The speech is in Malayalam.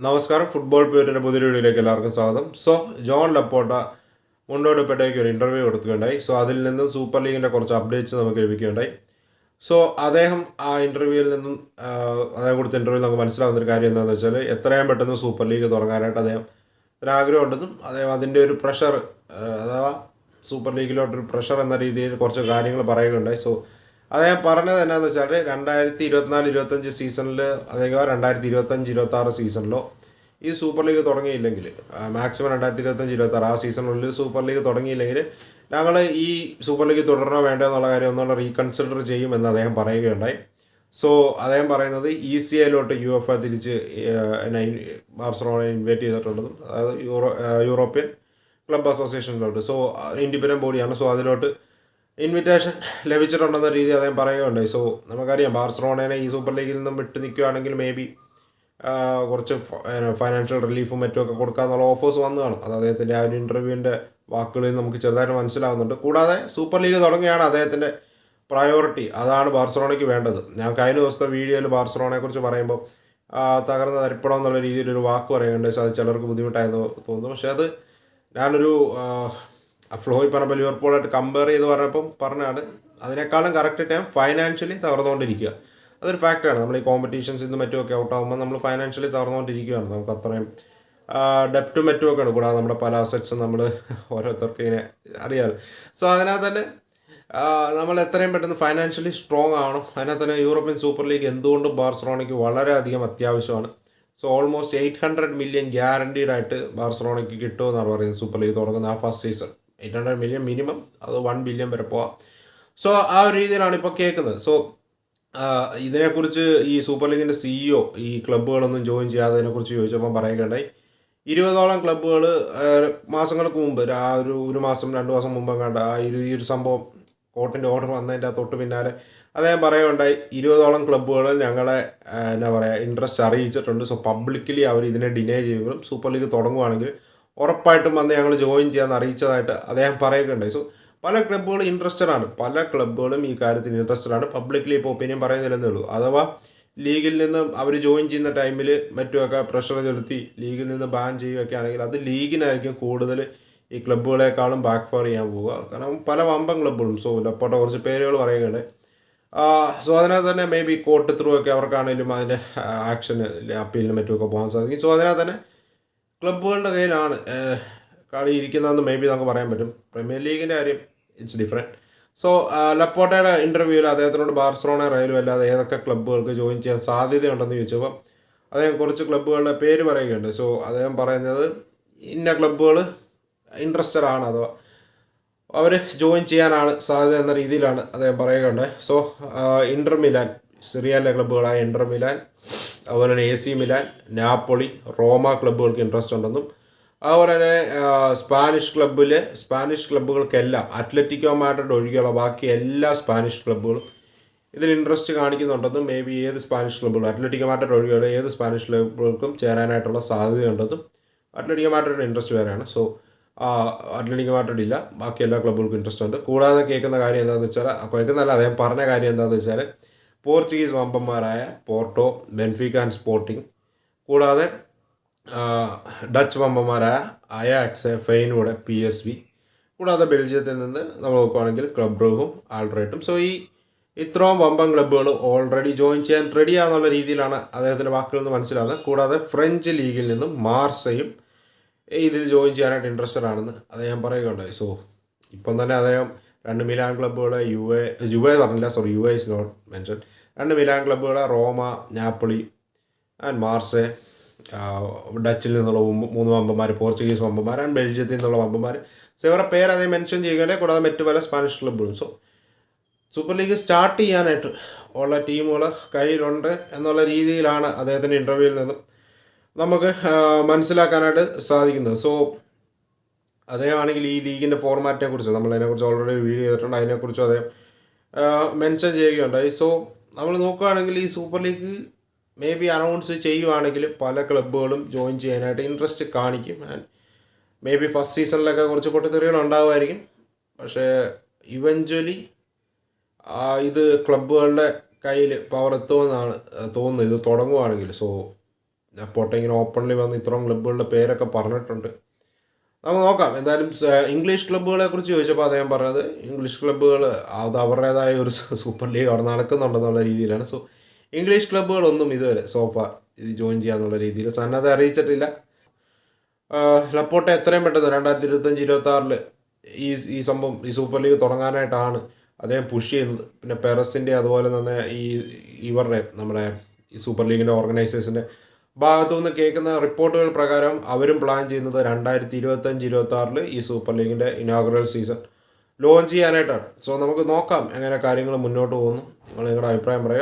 നമസ്കാരം. ഫുട്ബോൾ പേരിന്റെ പുതിയ വീഡിയോയിലേക്ക് എല്ലാവർക്കും സ്വാഗതം. സോ ജോൺ ലപ്പോട്ട മുണ്ടോടുപ്പേട്ടയ്ക്ക് ഒരു ഇന്റർവ്യൂ കൊടുക്കുകയുണ്ടായി സോ അതിൽ നിന്നും സൂപ്പർ ലീഗിന്റെ കുറച്ച് അപ്ഡേറ്റ്സ് നമുക്ക് ലഭിക്കുകയുണ്ടായി. സോ അദ്ദേഹം ആ ഇന്റർവ്യൂവിൽ നിന്നും അദ്ദേഹം കൊടുത്ത ഇന്റർവ്യൂ നമുക്ക് മനസ്സിലാകുന്ന ഒരു കാര്യം എന്താണെന്ന് വെച്ചാൽ എത്രയും പെട്ടെന്ന് സൂപ്പർ ലീഗ് തുടങ്ങാനായിട്ട് അദ്ദേഹം ആഗ്രഹമുണ്ടെന്നും അദ്ദേഹം അതിന്റെ ഒരു പ്രഷർ അഥവാ സൂപ്പർ ലീഗിലോട്ടൊരു പ്രഷർ എന്ന രീതിയിൽ കുറച്ച് കാര്യങ്ങൾ പറയുകയുണ്ടായി. സോ അദ്ദേഹം പറഞ്ഞത് എന്നാന്ന് വെച്ചാൽ രണ്ടായിരത്തി ഇരുപത്തിനാല് ഇരുപത്തഞ്ച് സീസണിൽ അതേപോലെ രണ്ടായിരത്തി ഇരുപത്തഞ്ച് ഇരുപത്തി ആറ് സീസണിലോ ഈ സൂപ്പർ ലീഗ് തുടങ്ങിയില്ലെങ്കിൽ മാക്സിമം രണ്ടായിരത്തി ഇരുപത്തഞ്ച് ഇരുപത്തി ആറ് ആ സീസണിൽ സൂപ്പർ ലീഗ് തുടങ്ങിയില്ലെങ്കിൽ ഞങ്ങൾ ഈ സൂപ്പർ ലീഗ് തുടരണോ വേണ്ടോ എന്നുള്ള കാര്യം ഒന്നുകൂടെ റീകൺസിഡർ ചെയ്യുമെന്ന് അദ്ദേഹം പറയുകയുണ്ടായി. സോ അദ്ദേഹം പറയുന്നത് ഇ സി ഐയിലോട്ട് യു എഫ് എ തിരിച്ച് ബാർസലോണ ഇൻവൈറ്റ് ചെയ്തിട്ടുള്ളതും അതായത് യൂറോ യൂറോപ്യൻ ക്ലബ് അസോസിയേഷനിലോട്ട് സോ ഇൻഡിപെൻഡന്റ് ബോഡിയാണ്. സോ അതിലോട്ട് ഇൻവിറ്റേഷൻ ലഭിച്ചിട്ടുണ്ടെന്ന രീതി അദ്ദേഹം പറയുകയുണ്ടായി. സോ നമുക്കറിയാം ബാർസലോണേനെ ഈ സൂപ്പർ ലീഗിൽ നിന്നും വിട്ടു നിൽക്കുകയാണെങ്കിൽ മേ ബി കുറച്ച് ഫൈനാൻഷ്യൽ റിലീഫും മറ്റുമൊക്കെ കൊടുക്കാമെന്നുള്ള ഓഫേഴ്സ് വന്നു കാണും അത് അദ്ദേഹത്തിന്റെ ആ ഒരു ഇന്റർവ്യൂവിന്റെ വാക്കുകളിൽ നമുക്ക് ചെറുതായിട്ട് മനസ്സിലാവുന്നുണ്ട്. കൂടാതെ സൂപ്പർ ലീഗ് തുടങ്ങിയാണ് അദ്ദേഹത്തിന്റെ പ്രയോറിറ്റി അതാണ് ബാർസലോണയ്ക്ക് വേണ്ടത്. ഞാൻ കഴിഞ്ഞ ദിവസത്തെ വീഡിയോയിൽ ബാർസലോണയെക്കുറിച്ച് പറയുമ്പോൾ തകർന്ന തരിപ്പണം എന്നുള്ള രീതിയിലൊരു വാക്ക് പറയുന്നുണ്ട് പക്ഷേ അത് ചിലർക്ക് ബുദ്ധിമുട്ടായെന്ന് തോന്നുന്നു. പക്ഷേ അത് ഞാനൊരു ആ, ഫ്ലോയ് പറഞ്ഞപ്പോൾ ലിവർപൂളായിട്ട് കമ്പയർ ചെയ്ത് പറഞ്ഞപ്പം പറഞ്ഞാണ് അതിനേക്കാളും കറക്റ്റ് ടൈം ഫൈനാൻഷ്യലി തകർന്നുകൊണ്ടിരിക്കുക. അതൊരു ഫാക്റ്റാണ് നമ്മൾ ഈ കോമ്പറ്റീഷൻസ് ഇന്ന് ഔട്ട് ആകുമ്പോൾ നമ്മൾ ഫൈനാൻഷ്യലി തകർന്നുകൊണ്ടിരിക്കുകയാണ്. നമുക്ക് അത്രയും ഡെപ്റ്റും മറ്റും ഒക്കെയാണ് കൂടാതെ നമ്മുടെ പല അസറ്റ്സും നമ്മൾ ഓരോരുത്തർക്ക് ഇങ്ങനെ അറിയാമല്ലോ സോ അതിനകത്ത് തന്നെ നമ്മൾ എത്രയും പെട്ടെന്ന് ഫൈനാൻഷ്യലി സ്ട്രോങ് ആവണം. അതിനകത്ത് തന്നെ യൂറോപ്യൻ സൂപ്പർ ലീഗ് എന്തുകൊണ്ടും ബാർസലോണയ്ക്ക് വളരെയധികം അത്യാവശ്യമാണ്. So almost eight hundred million guaranteed ആയിട്ട് ബാർസലോണയ്ക്ക് കിട്ടുമെന്നാണ് പറയുന്നത് സൂപ്പർ ലീഗ് തുടങ്ങുന്ന ആ first season eight hundred million minimum അത് വൺ ബില്യൺ വരെ പോവാം. സോ ആ ഒരു രീതിയിലാണ് ഇപ്പോൾ കേൾക്കുന്നത്. സോ ഇതിനെക്കുറിച്ച് ഈ സൂപ്പർ ലീഗിന്റെ സിഇഒ ഈ ക്ലബ്ബുകളൊന്നും ജോയിൻ ചെയ്യാതെ അതിനെക്കുറിച്ച് ചോദിച്ചപ്പോൾ പറയുകയുണ്ടായി. ഇരുപതോളം ക്ലബ്ബുകൾ മാസങ്ങൾക്ക് മുമ്പ് ആ ഒരു ഒരു മാസം രണ്ട് മാസം മുമ്പ് കണ്ട ആ ഒരു ഈ ഒരു സംഭവം കോർട്ടിന്റെ ഓർഡർ വന്നതിന്റെ തൊട്ട് പിന്നാലെ അദ്ദേഹം പറയുകയുണ്ടായി ഇരുപതോളം ക്ലബ്ബുകൾ ഞങ്ങളെ എന്നാ പറയുക ഇൻട്രസ്റ്റ് അറിയിച്ചിട്ടുണ്ട്. സോ പബ്ലിക്കലി അവർ ഇതിനെ ഡിനേ ചെയ്യുമെങ്കിലും സൂപ്പർ ലീഗ് തുടങ്ങുവാണെങ്കിൽ ഉറപ്പായിട്ടും വന്ന് ഞങ്ങൾ ജോയിൻ ചെയ്യാമെന്ന് അറിയിച്ചതായിട്ട് അദ്ദേഹം പറയുകയുണ്ടായി. സോ പല ക്ലബ്ബുകളും ഇൻട്രസ്റ്റഡ് ആണ്. പല ക്ലബ്ബുകളും ഈ കാര്യത്തിൽ ഇൻട്രസ്റ്റഡ് ആണ്. പബ്ലിക്കലി ഇപ്പോൾ ഒപ്പീനിയൻ പറയുന്നില്ലെന്നേ ഉള്ളൂ. അഥവാ ലീഗിൽ നിന്ന് അവർ ജോയിൻ ചെയ്യുന്ന ടൈമിൽ മറ്റുമൊക്കെ പ്രഷർ ചെലുത്തി ലീഗിൽ നിന്ന് ബാൻ ചെയ്യുകയൊക്കെ ആണെങ്കിൽ അത് ലീഗിനായിരിക്കും കൂടുതൽ ഈ ക്ലബ്ബുകളെക്കാളും ബാക്ക് ഫയർ ചെയ്യാൻ പോവുക. കാരണം പല വമ്പൻ ക്ലബ്ബുകളും സോ ലപ്പോട്ട കുറച്ച് പേരുകൾ പറയുകയാണ് സോ അതിനകത്ത് തന്നെ മേ ബി കോർട്ട് ത്രൂ ഒക്കെ അവർക്കാണെങ്കിലും അതിന്റെ ആക്ഷന് അപ്പീലിനും മറ്റുമൊക്കെ പോകാൻ സാധിക്കും. സോ അതിനകത്ത് തന്നെ ക്ലബ്ബുകളുടെ കയ്യിലാണ് കളി ഇരിക്കുന്നതെന്ന് മേ ബി നമുക്ക് പറയാൻ പറ്റും. പ്രീമിയർ ലീഗിന്റെ കാര്യം ഇറ്റ്സ് ഡിഫറെന്റ് സോ ലപ്പോട്ടയുടെ ഇന്റർവ്യൂവിൽ അദ്ദേഹത്തിനോട് ബാർസലോണ റയലും അല്ലാതെ ഏതൊക്കെ ക്ലബ്ബുകൾക്ക് ജോയിൻ ചെയ്യാൻ സാധ്യതയുണ്ടെന്ന് ചോദിച്ചപ്പോൾ അദ്ദേഹം കുറച്ച് ക്ലബ്ബുകളുടെ പേര് പറയുകയുണ്ട്. സോ അദ്ദേഹം പറയുന്നത് ഇന്ന ക്ലബ്ബുകൾ ഇൻട്രസ്റ്റഡ് ആണ് അഥവാ അവർ ജോയിൻ ചെയ്യാനാണ് സാധ്യത എന്ന രീതിയിലാണ് അദ്ദേഹം പറയുകയുണ്ട്. സോ ഇന്റർ മിലാൻ സിറിയാലെ ക്ലബ്ബുകളായ ഇന്റർ മിലാൻ അതുപോലെ തന്നെ A C Milan Napoli Roma ക്ലബ്ബുകൾക്ക് interest ഉണ്ടെന്നും അതുപോലെ തന്നെ സ്പാനിഷ് ക്ലബ്ബിലെ സ്പാനിഷ് ക്ലബ്ബുകൾക്കെല്ലാം അത്ലറ്റിക്കോ മാഡ്രിഡ് ഒഴികെയുള്ള ബാക്കി എല്ലാ സ്പാനിഷ് ക്ലബ്ബുകളും ഇതിൽ ഇൻട്രസ്റ്റ് കാണിക്കുന്നുണ്ടെന്നും മേ ബി ഏത് സ്പാനിഷ് ക്ലബ്ബുകളും അത്ലറ്റിക്കോ മാഡ്രിഡ് ഒഴികെയുള്ള ഏത് സ്പാനിഷ് ക്ലബ്ബുകൾക്കും ചേരാനായിട്ടുള്ള സാധ്യതയുണ്ടെന്നും അത്ലറ്റിക്കോ മാഡ്രിഡിന് ഇൻട്രസ്റ്റ് വരെയാണ് സോ അത്ലറ്റിക്കോ മാഡ്രിഡ് ഇല്ല ബാക്കി എല്ലാ ക്ലബ്ബുകൾക്കും ഇൻട്രസ്റ്റ് ഉണ്ട്. കൂടാതെ കേൾക്കുന്ന കാര്യം എന്താണെന്ന് വെച്ചാൽ കേൾക്കുന്നതല്ല അദ്ദേഹം പറഞ്ഞ കാര്യം എന്താണെന്ന് വെച്ചാൽ പോർച്ചുഗീസ് വമ്പന്മാരായ പോർട്ടോ ബെൻഫിക്ക ആൻഡ് സ്പോർട്ടിംഗ് കൂടാതെ Dutch വമ്പന്മാരായ Ajax Feyenoord P S V. കൂടാതെ ബെൽജിയത്തിൽ നിന്ന് നമ്മൾ നോക്കുകയാണെങ്കിൽ ക്ലബ് റൂഹും ആൾട്രേറ്റും സോ ഈ ഇത്രയും വമ്പൻ ക്ലബ്ബുകൾ ഓൾറെഡി ജോയിൻ ചെയ്യാൻ റെഡിയാന്നുള്ള രീതിയിലാണ് അദ്ദേഹത്തിന്റെ വാക്കുകളിൽ നിന്ന് മനസ്സിലാകുന്നത്. കൂടാതെ ഫ്രഞ്ച് ലീഗിൽ നിന്നും മാർസയും ഇതിൽ ജോയിൻ ചെയ്യാനായിട്ട് ഇൻട്രസ്റ്റഡ് ആണെന്ന് അദ്ദേഹം പറയുകയുണ്ടായി. സോ ഇപ്പം തന്നെ അദ്ദേഹം രണ്ട് മിലാൻ ക്ലബ്ബുകൾ യു എ യു എ പറഞ്ഞില്ല sorry you a is not mention രണ്ട് മിലാൻ ക്ലബ്ബുകൾ റോമ നാപ്പിളി ആൻഡ് മാർസെ ഡച്ചിൽ നിന്നുള്ള മൂന്ന് വമ്പന്മാർ പോർച്ചുഗീസ് വമ്പന്മാർ ആൻഡ് ബെൽജിയത്തിൽ നിന്നുള്ള വമ്പന്മാർ സോ ഇവരുടെ പേര് അതേ മെൻഷൻ ചെയ്യുകയാണെങ്കിൽ കൂടാതെ മറ്റു പല സ്പാനിഷ് ക്ലബ്ബുകളും സോ സൂപ്പർ ലീഗ് സ്റ്റാർട്ട് ചെയ്യാനായിട്ട് ഉള്ള ടീമുകൾ കയ്യിലുണ്ട് എന്നുള്ള രീതിയിലാണ് അദ്ദേഹത്തിന്റെ ഇന്റർവ്യൂവിൽ നിന്നും നമുക്ക് മനസ്സിലാക്കാനായിട്ട് സാധിക്കുന്നത്. സോ അദ്ദേഹമാണെങ്കിൽ ഈ ലീഗിന്റെ ഫോർമാറ്റിനെ കുറിച്ച് നമ്മൾ അതിനെക്കുറിച്ച് ഓൾറെഡി വീഡിയോ ചെയ്തിട്ടുണ്ട്. അതിനെക്കുറിച്ചും അദ്ദേഹം മെൻഷൻ ചെയ്യുകയുണ്ടായി. സോ നമ്മൾ നോക്കുകയാണെങ്കിൽ ഈ super league may be announce ചെയ്യുവാണെങ്കിൽ പല ക്ലബ്ബുകളും ജോയിൻ ചെയ്യാനായിട്ട് ഇൻട്രസ്റ്റ് കാണിക്കും. ആൻഡ് മേ ബി ഫസ്റ്റ് സീസണിലൊക്കെ കുറച്ച് പൊട്ടിത്തെറികൾ ഉണ്ടാവുമായിരിക്കും. പക്ഷേ ഇവഞ്ച്വലി ഇത് ക്ലബ്ബുകളുടെ കയ്യിൽ പവർ എത്തുമെന്നാണ് തോന്നുന്നത്. ഇത് തുടങ്ങുവാണെങ്കിൽ. സോ ഇങ്ങനെ ഓപ്പൺലി വന്ന് ഇത്രയും ക്ലബ്ബുകളുടെ പേരൊക്കെ പറഞ്ഞിട്ടുണ്ട്. നമുക്ക് നോക്കാം. എന്തായാലും ഇംഗ്ലീഷ് ക്ലബ്ബുകളെ കുറിച്ച് ചോദിച്ചപ്പോൾ അദ്ദേഹം പറഞ്ഞത് ഇംഗ്ലീഷ് ക്ലബ്ബുകൾ അത് അവരുടേതായ ഒരു സൂപ്പർ ലീഗ് അവിടെ നടക്കുന്നുണ്ടെന്നുള്ള രീതിയിലാണ്. സോ ഇംഗ്ലീഷ് ക്ലബ്ബുകളൊന്നും ഇതുവരെ സോഫ ഇത് ജോയിൻ ചെയ്യാന്നുള്ള രീതിയിൽ സന്നദ്ധ അറിയിച്ചിട്ടില്ല. ലപ്പോട്ടെ എത്രയും പെട്ടെന്ന് രണ്ടായിരത്തി ഇരുപത്തഞ്ച് ഇരുപത്തി ഈ ഈ സംഭവം ഈ സൂപ്പർ ലീഗ് തുടങ്ങാനായിട്ടാണ് അദ്ദേഹം പുഷ് ചെയ്യുന്നത്. പിന്നെ പെറസിന്റെ അതുപോലെ തന്നെ ഈ ഇവരുടെ നമ്മുടെ ഈ സൂപ്പർ ലീഗിന്റെ ഓർഗനൈസേഴ്സിന്റെ ഭാഗത്തു നിന്ന് കേൾക്കുന്ന റിപ്പോർട്ടുകൾ പ്രകാരം അവരും പ്ലാൻ ചെയ്യുന്നത് രണ്ടായിരത്തി ഇരുപത്തഞ്ച് ഇരുപത്തി ആറിൽ ഈ സൂപ്പർ ലീഗിന്റെ ഇനോഗ്രൽ സീസൺ ലോഞ്ച് ചെയ്യാനായിട്ടാണ്. സോ നമുക്ക് നോക്കാം എങ്ങനെ കാര്യങ്ങൾ മുന്നോട്ട് പോകുന്നു. നിങ്ങൾ നിങ്ങളുടെ അഭിപ്രായം പറയുക.